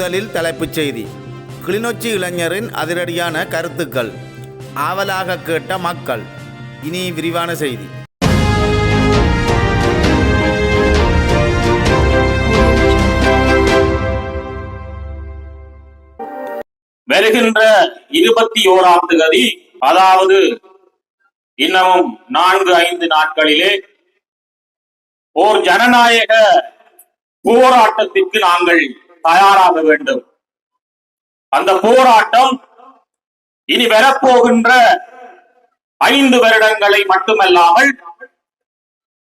முதலில் தலைப்புச் செய்தி. கிளிநொச்சி இளைஞரின் அதிரடியான கருத்துக்கள். ஆவலாக கேட்ட மக்கள். இனி விரிவான செய்தி. வருகின்ற இருபத்தி ஓராம் தேதி அதாவது இன்னமும் நான்கு ஐந்து நாட்களிலே ஓர் ஜனநாயக போராட்டத்திற்கு நாங்கள் தயாராக வேண்டும். அந்த போராட்டம் இனி வரப்போகின்ற ஐந்து வருடங்களை மட்டுமல்லாமல்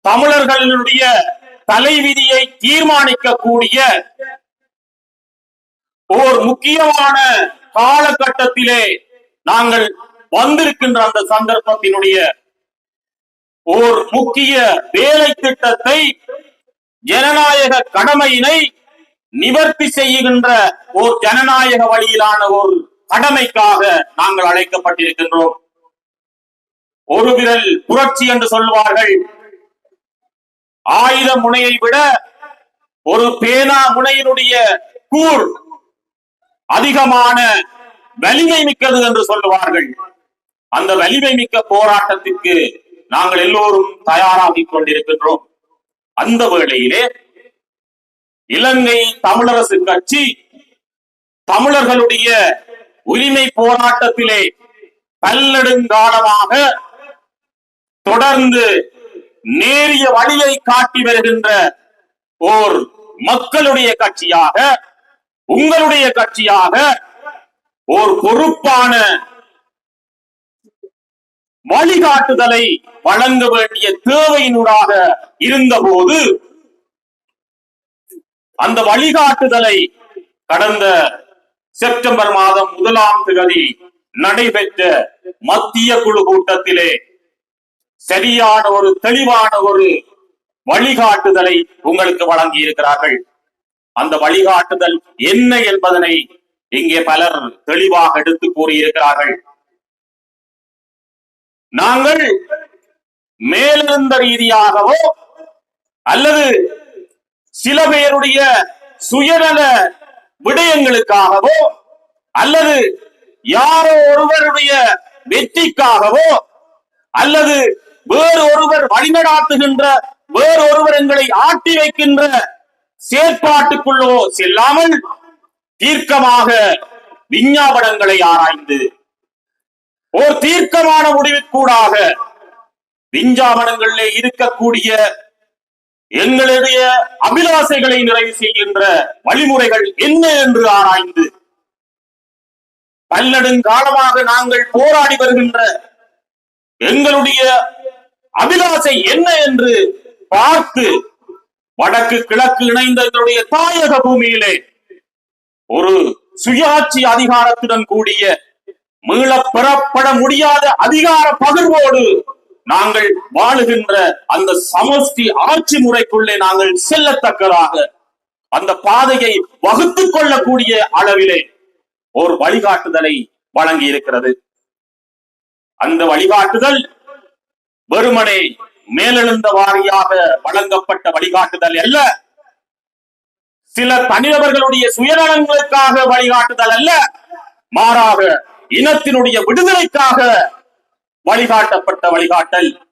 தமிழர்களுடைய தலைவிதியை தீர்மானிக்கக்கூடிய ஓர் முக்கியமான காலகட்டத்திலே நாங்கள் வந்திருக்கின்ற அந்த சந்தர்ப்பத்தினுடைய ஓர் முக்கிய வேலை திட்டத்தை ஜனநாயக கடமையினை நிவர்த்தி செய்கின்ற ஓர் ஜனநாயக வழியிலான ஒரு கடமைக்காக நாங்கள் அழைக்கப்பட்டிருக்கின்றோம். ஒரு விரல் புரட்சி என்று சொல்வார்கள் ஆயுத முனையை விட ஒரு பேனா முனையினுடைய கூர் அதிகமான வலிமை மிக்கது என்று சொல்லுவார்கள். அந்த வலிமை மிக்க போராட்டத்திற்கு நாங்கள் எல்லோரும் தயாராகிக் கொண்டிருக்கின்றோம். அந்த வேளையிலே இலங்கை தமிழரசு கட்சி தமிழர்களுடைய உரிமை போராட்டத்திலே பல்லெடுங்காலமாக தொடர்ந்து நேரிய வழியை காட்டி வருகின்ற ஓர் மக்களுடைய கட்சியாக உங்களுடைய கட்சியாக ஓர் பொறுப்பான வழிகாட்டுதலை வழங்க வேண்டிய தேவையினூடாக இருந்தபோது அந்த வழிகாட்டுதலை கடந்த செப்டம்பர் மாதம் முதலாம் தேதி நடைபெற்ற மத்திய குழு கூட்டத்திலே சரியான ஒரு தெளிவான ஒரு வழிகாட்டுதலை உங்களுக்கு வழங்கி இருக்கிறார்கள் அந்த வழிகாட்டுதல் என்ன என்பதனை இங்கே பலர் தெளிவாக எடுத்து கூறியிருக்கிறார்கள். நாங்கள் மேலிருந்த ரீதியாகவோ அல்லது சில பேருடைய சுயநல விடயங்களுக்காகவோ அல்லது யாரோ ஒருவருடைய வெற்றிக்காகவோ அல்லது வேறு ஒருவர் வழிநடாத்துகின்ற வேறு ஒருவர் எங்களை ஆட்டி வைக்கின்ற செயற்பாட்டுக்குள்ளோ செல்லாமல் தீர்க்கமாக விஞ்ஞாபனங்களை ஆராய்ந்து ஓர் தீர்க்கமான முடிவுக்கூடாக விஞ்ஞாபனங்களிலே இருக்கக்கூடிய எங்களுடைய அபிலாசைகளை நிறைவு செய்கின்ற வழிமுறைகள் என்ன என்று ஆராய்ந்து பல்லெடுங்காலமாக நாங்கள் போராடி வருகின்ற எங்களுடைய அபிலாசை என்ன என்று பார்த்து வடக்கு கிழக்கு இணைந்த எங்களுடைய தாயக பூமியிலே ஒரு சுயாட்சி அதிகாரத்துடன் கூடிய மீள பெறப்பட முடியாத அதிகார பகிர்வோடு நாங்கள் வாழுகின்ற அந்த சமஷ்டி ஆட்சி முறைக்குள்ளே நாங்கள் செல்லத்தக்கதாக அந்த பாதையை வகுத்துக் கொள்ளக்கூடிய அளவிலே ஒரு வழிகாட்டுதலை வழங்கி இருக்கிறது அந்த வழிகாட்டுதல் வெறுமனே மேலெழுந்த வாரியாக வழங்கப்பட்ட வழிகாட்டுதல் அல்ல. சில தனிநபர்களுடைய சுயநலங்களுக்காக வழிகாட்டுதல் அல்ல. மாறாக இனத்தினுடைய விடுதலைக்காக வழிகாட்டப்பட்ட வழிகாட்டல்.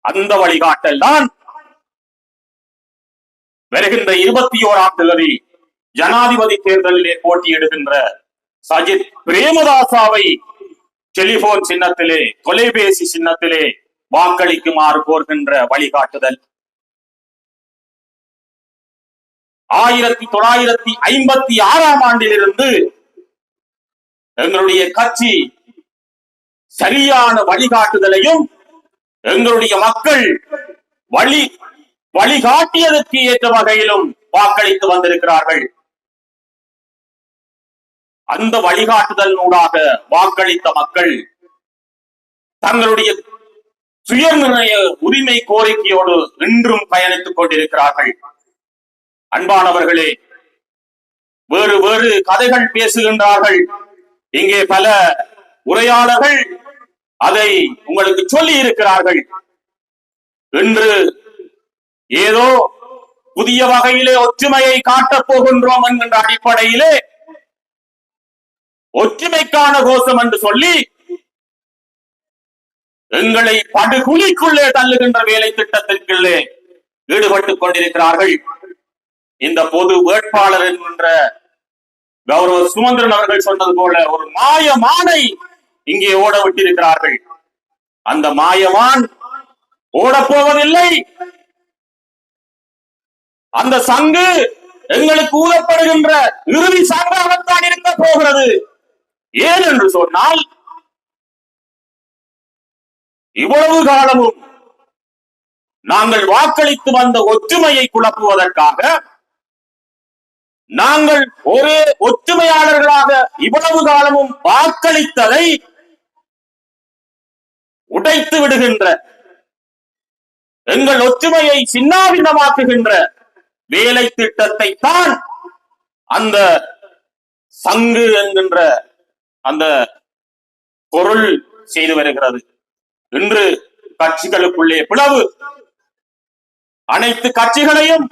அந்த வழிகாட்டல் தான் வருகின்ற இருபத்தி ஓராம் தேதி ஜனாதிபதி தேர்தலிலே போட்டியிடுகின்ற சஜித் பிரேமதாசாவை டெலிபோன் சின்னத்திலே தொலைபேசி சின்னத்திலே வாக்களிக்குமாறு கோருகின்ற வழிகாட்டுதல். ஆயிரத்தி தொள்ளாயிரத்தி ஐம்பத்தி ஆறாம் ஆண்டிலிருந்து எங்களுடைய கட்சி சரியான வழிகாட்டுதலையும் எங்களுடைய மக்கள் வழி வழிகாட்டியதற்கு ஏற்ற வகையிலும் வாக்களித்து வந்திருக்கிறார்கள். அந்த வழிகாட்டுதலினூடாக வாக்களித்த மக்கள் தங்களுடைய சுயநிர்ணய உரிமை கோரிக்கையோடு இன்றும் பயணித்துக் கொண்டிருக்கிறார்கள். அன்பானவர்களே வேறு வேறு கதைகள் பேசுகின்றார்கள். இங்கே பல உரையாளர்கள் அதை உங்களுக்கு சொல்லி இருக்கிறார்கள். என்று ஏதோ புதிய வகையிலே ஒற்றுமையை காட்டப் போகின்றோம் என்கின்ற அடிப்படையிலே ஒற்றுமைக்கான கோஷம் என்று சொல்லி எங்களை படுகுழிக்குள்ளே தள்ளுகின்ற வேலை திட்டத்திற்குள்ளே ஈடுபட்டுக் கொண்டிருக்கிறார்கள். இந்த பொது வேட்பாளர் என்கின்ற கௌரவ சுமந்திரன் அவர்கள் சொன்னது போல ஒரு மாயமானை இங்கே ஓட விட்டிருக்கிறார்கள் அந்த மாயமான் ஓடப்போவதில்லை. அந்த சங்கு எங்களுக்கு ஊதப்படுகின்ற இறுதி சங்காகத்தான் இருக்க போகிறது. ஏன் என்று சொன்னால் இவ்வளவு காலமும் நாங்கள் வாக்களித்து வந்த ஒற்றுமையை குழப்புவதற்காக நாங்கள் ஒரே ஒற்றுமையாளர்களாக இவ்வளவு காலமும் வாக்களித்ததை உடைத்து விடுகின்ற எங்கள் ஒற்றுமையை சின்னாபின்னமாக்குகின்ற வேலை திட்டத்தை தான் அந்த சங்கு என்கின்ற அந்த பொருள் செய்து வருகிறது. இன்று கட்சிகளுக்குள்ளே பிளவு அனைத்து கட்சிகளையும்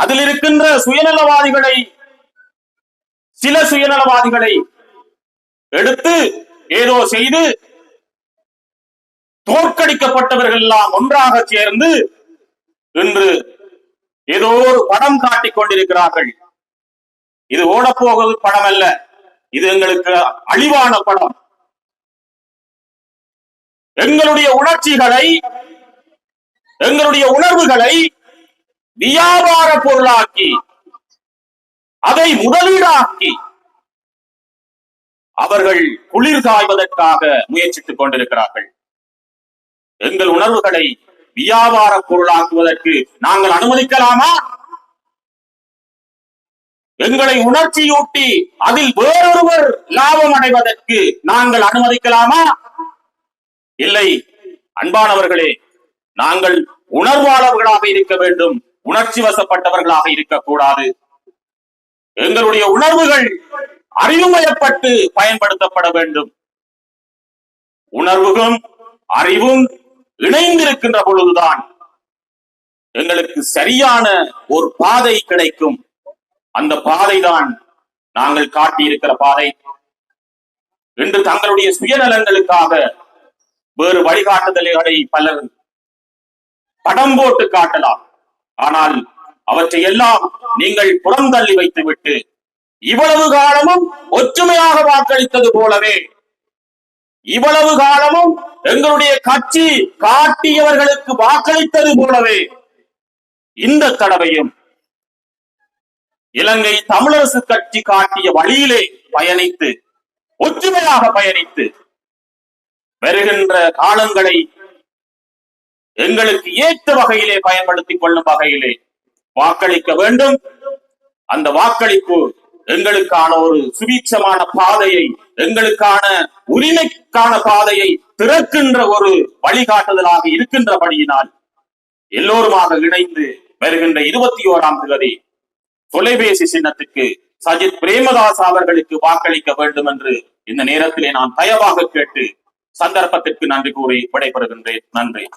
அதில் இருக்கின்ற சுயநலவாதிகளை சில சுயநலவாதிகளை எடுத்து ஏதோ செய்து தோற்கடிக்கப்பட்டவர்கள் எல்லாம் ஒன்றாக சேர்ந்து இன்று ஏதோ ஒரு படம் காட்டிக் கொண்டிருக்கிறார்கள். இது ஓடப்போவது படம் அல்ல இது எங்களுக்கு அழிவான படம். எங்களுடைய உணர்ச்சிகளை எங்களுடைய உணர்வுகளை வியாபார பொருளாக்கி அதை முதலீடாக்கி அவர்கள் குளிர் காய்வதற்காக முயற்சித்துக் கொண்டிருக்கிறார்கள். எங்கள் உணர்வுகளை வியாபார பொருளாக்குவதற்கு நாங்கள் அனுமதிக்கலாமா? எங்களை உணர்ச்சியூட்டி அதில் வேறொருவர் லாபம் அடைவதற்கு நாங்கள் அனுமதிக்கலாமா? இல்லை அன்பானவர்களே நாங்கள் உணர்வாளர்களாக இருக்க வேண்டும். உணர்ச்சி வசப்பட்டவர்களாக இருக்கக்கூடாது. எங்களுடைய உணர்வுகள் அறிவுமயப்பட்டு பயன்படுத்தப்பட வேண்டும். உணர்வுகளும் அறிவும் இணைந்திருக்கின்ற பொழுதுதான் எங்களுக்கு சரியான ஒரு பாதை கிடைக்கும். அந்த பாதைதான் நாங்கள் காட்டியிருக்கிற பாதை. இன்று தங்களுடைய சுயநலங்களுக்காக வேறு வழிகாட்டுதல்களை பலர் படம் போட்டு காட்டலாம். ஆனால் அவற்றை எல்லாம் நீங்கள் புறந்தள்ளி வைத்துவிட்டு இவ்வளவு காலமும் ஒற்றுமையாக வாக்களித்தது போலவே இவ்வளவு காலமும் எங்களுடைய கட்சி காட்டியவர்களுக்கு வாக்களித்தது போலவே இந்த தடவையும் இலங்கை தமிழரசு கட்சி காட்டிய வழியிலே பயணித்து ஒற்றுமையாக பயணித்து வருகின்ற காலங்களை எங்களுக்கு ஏற்ற வகையிலே பயன்படுத்திக் கொள்ளும் வகையிலே வாக்களிக்க வேண்டும். அந்த வாக்களிப்பு எங்களுக்கான ஒரு சுபீட்சமான பாதையை எங்களுக்கான உரிமைக்கான பாதையை திறக்கின்ற ஒரு வழிகாட்டுதலாக இருக்கின்றபடியினால் எல்லோருமாக இணைந்து வருகின்ற இருபத்தி ஓராம் தேதி தொலைபேசி சின்னத்துக்கு சஜித் பிரேமதாஸ் அவர்களுக்கு வாக்களிக்க வேண்டும் என்று இந்த நேரத்திலே நான் தயவாக கேட்டு சந்தர்ப்பத்திற்கு நன்றி கூறி விடைபெறுகின்றேன். நன்றி.